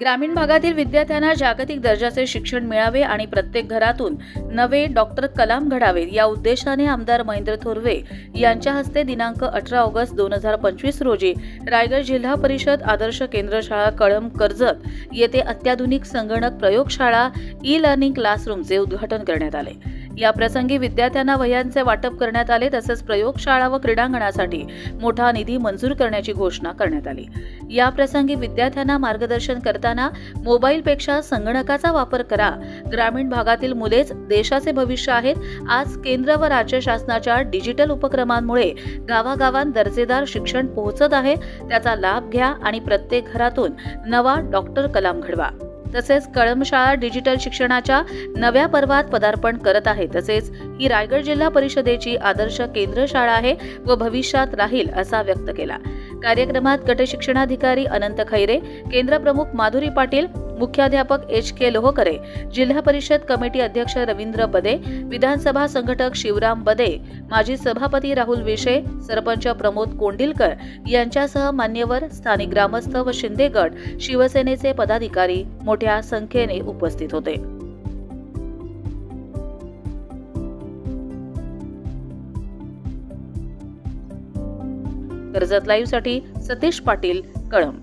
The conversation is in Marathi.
ग्रामीण भागातील विद्यार्थ्यांना जागतिक दर्जाचे शिक्षण मिळावे आणि प्रत्येक घरातून नवे डॉक्टर कलाम घडावे या उद्देशाने आमदार महेंद्र थोरवे यांच्या हस्ते दिनांक अठरा ऑगस्ट दोन हजार पंचवीस रोजी रायगड जिल्हा परिषद आदर्श केंद्र शाळा कळम कर्जत येथे अत्याधुनिक संगणक प्रयोगशाळा ई लर्निंग क्लासरूमचे उद्घाटन करण्यात आले. या प्रसंगी विद्यार्थ्यांना वह्यांचे वाटप करण्यात आले तसेच प्रयोगशाळा व क्रीडांगणासाठी मोठा निधी मंजूर करण्याची घोषणा करण्यात आली. या प्रसंगी विद्यार्थ्यांना मार्गदर्शन करताना मोबाईलपेक्षा संगणकाचा वापर करा. ग्रामीण भागातील मुलेच देशाचे भविष्य आहेत. आज केंद्र व राज्य शासनाच्या डिजिटल उपक्रमांमुळे गावागावांत दर्जेदार शिक्षण पोहोचत आहे. त्याचा लाभ घ्या आणि प्रत्येक घरातून नवा डॉक्टर कलाम घडवा. तसेच कळमशाळा डिजिटल शिक्षणाच्या नव्या पर्वात पदार्पण करत आहे. तसेच ही रायगड जिल्हा परिषदेची आदर्श केंद्र शाळा आहे व भविष्यात राहील असा व्यक्त केला. कार्यक्रमात गट शिक्षणाधिकारी अनंत खैरे केंद्र प्रमुख माधुरी पाटील मुख्याध्यापक एच के लोहकरे जिल्हा परिषद कमिटी अध्यक्ष रवींद्र बदे विधानसभा संघटक शिवराम बदे माजी सभापती राहुल विशे सरपंच प्रमोद कोंडिलकर यांच्यासह मान्यवर स्थानिक ग्रामस्थ व शिंदे गट शिवसेनेचे पदाधिकारी मोठ्या संख्येने उपस्थित होते. कर्जत लाईव्हसाठी सतीश पाटील कळम